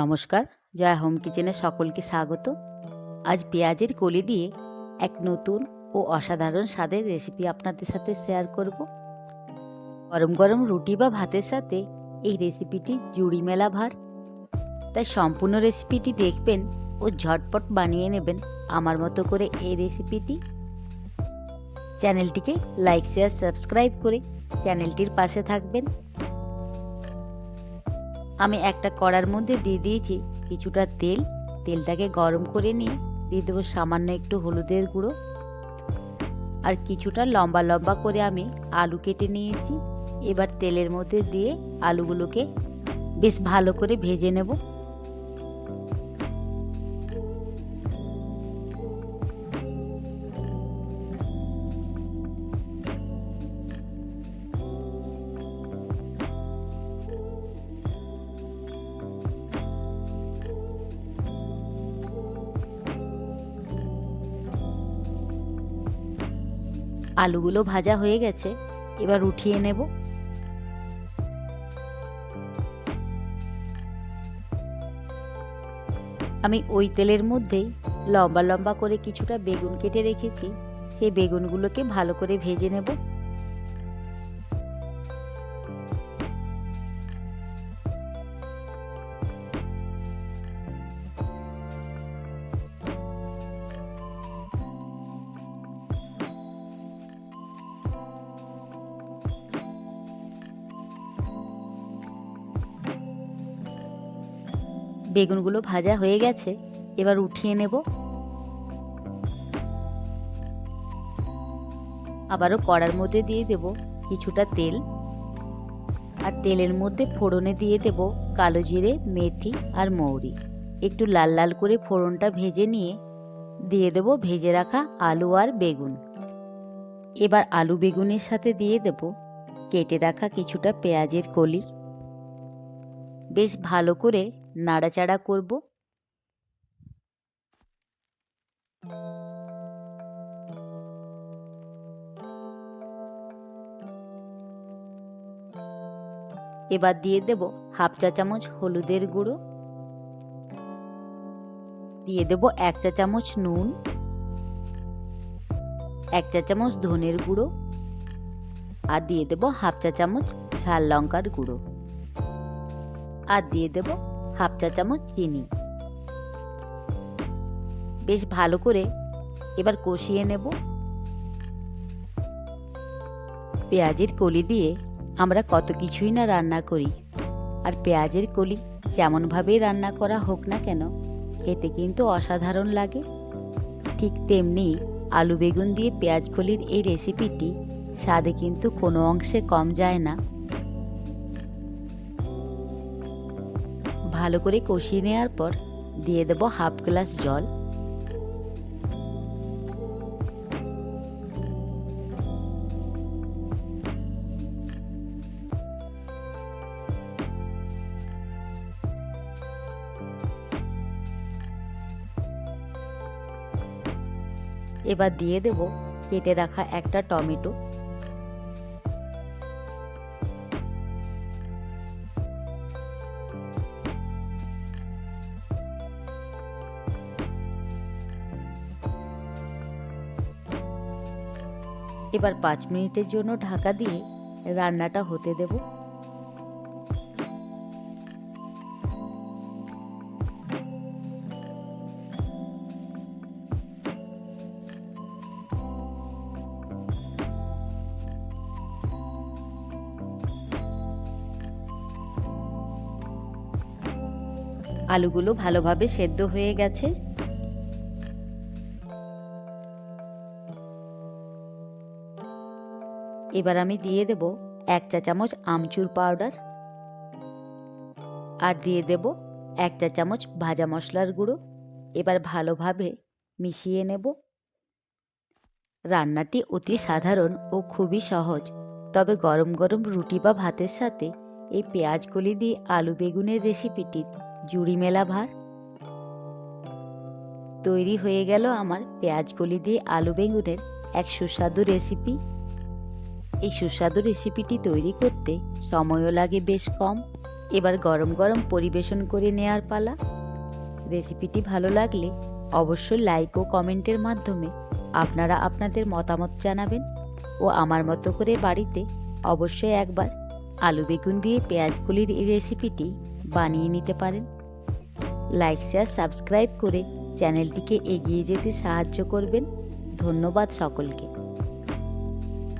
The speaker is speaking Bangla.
নমস্কার, জয়া হোম কিচেনে সকলকে স্বাগত। আজ পেঁয়াজের কলি দিয়ে এক নতুন ও অসাধারণ স্বাদের রেসিপি আপনাদের সাথে শেয়ার করব। গরম গরম রুটি বা ভাতের সাথে এই রেসিপিটি জুড়ি মেলা ভার। তাই সম্পূর্ণ রেসিপিটি দেখবেন ও ঝটপট বানিয়ে নেবেন আমার মতো করে এই রেসিপিটি। চ্যানেলটিকে লাইক, শেয়ার, সাবস্ক্রাইব করে চ্যানেলটির পাশে থাকবেন। আমি একটা কড়ার মধ্যে দিয়ে দিয়েছি কিছুটা তেল। তেলটাকে গরম করে নিয়ে দিয়ে দেবো সামান্য একটু হলুদের গুঁড়ো। আর কিছুটা লম্বা লম্বা করে আমি আলু কেটে নিয়েছি। এবার তেলের মধ্যে দিয়ে আলুগুলোকে বেশ ভালো করে ভেজে নেব। আলুগুলো ভাজা হয়ে গেছে, এবার উঠিয়ে নেব। আমি ওই তেলের মধ্যেই লম্বা লম্বা করে কিছুটা বেগুন কেটে রেখেছি, সেই বেগুনগুলোকে ভালো করে ভেজে নেব। বেগুনগুলো ভাজা হয়ে গেছে, এবার উঠিয়ে নেব। আবারও কড়ার মধ্যে দিয়ে দেব কিছুটা তেল। আর তেলের মধ্যে ফোড়নে দিয়ে দেব কালো জিরে, মেথি আর মৌরি। একটু লাল লাল করে ফোড়নটা ভেজে নিয়ে দিয়ে দেব ভেজে রাখা আলু আর বেগুন। এবার আলু বেগুনের সাথে দিয়ে দেব কেটে রাখা কিছুটা পেঁয়াজের কলি। বেশ ভালো করে নাড়াচাড়া করব। এবার দিয়ে দেব হাফ চা চামচ হলুদের গুঁড়ো। দিয়ে দেব এক চা চামচ নুন। এক চা চামচ ধনের গুঁড়ো। আর দিয়ে দেব হাফ চা চামচ ঝাল লঙ্কার গুঁড়ো। আর দিয়ে দেব হাফ চা চামচ চিনি। বেশ ভালো করে এবার কষিয়ে নেব। পেঁয়াজের কলি দিয়ে আমরা কত কিছুই না রান্না করি। আর পেঁয়াজের কলি যেমনভাবেই রান্না করা হোক না কেন, খেতে কিন্তু অসাধারণ লাগে। ঠিক তেমনি আলু বেগুন দিয়ে পেঁয়াজ কলির এই রেসিপিটি স্বাদে কিন্তু কোনো অংশে কম যায় না। ভালো করে কষিয়ে নেওয়ার পর দিয়ে দেব হাফ গ্লাস জল। এবার দিয়ে দেব কেটে রাখা একটা টমেটো। এবার পাঁচ মিনিটের জন্য ঢাকা দিয়ে রান্নাটা হতে দেব। আলুগুলো ভালোভাবে সেদ্ধ হয়ে গেছে। এবার আমি দিয়ে দেব এক চা চামচ আমচুর পাউডার আর দিয়ে দেব এক চা চামচ ভাজা মশলার গুঁড়ো। এবার ভালোভাবে মিশিয়ে নেব। রান্নাটি অতি সাধারণ ও খুবই সহজ। তবে গরম গরম রুটি বা ভাতের সাথে এই পেঁয়াজকলি দিয়ে আলু বেগুনের রেসিপিটির জুড়ি মেলা ভার। তৈরি হয়ে গেল আমার পেঁয়াজকলি দিয়ে আলু বেগুনের এক সুস্বাদু রেসিপি। এই সুস্বাদু রেসিপিটি তৈরি করতে সময়ও লাগে বেশ কম। এবার গরম গরম পরিবেশন করে নেয়ার পালা। রেসিপিটি ভালো লাগলে অবশ্যই লাইক ও কমেন্টের মাধ্যমে আপনারা আপনাদের মতামত জানাবেন ও আমার মতো করে বাড়িতে অবশ্যই একবার আলু বেগুন দিয়ে পেঁয়াজগুলির এই রেসিপিটি বানিয়ে নিতে পারেন। লাইক শেয়ার সাবস্ক্রাইব করে চ্যানেলটিকে এগিয়ে যেতে সাহায্য করবেন। ধন্যবাদ সকলকে।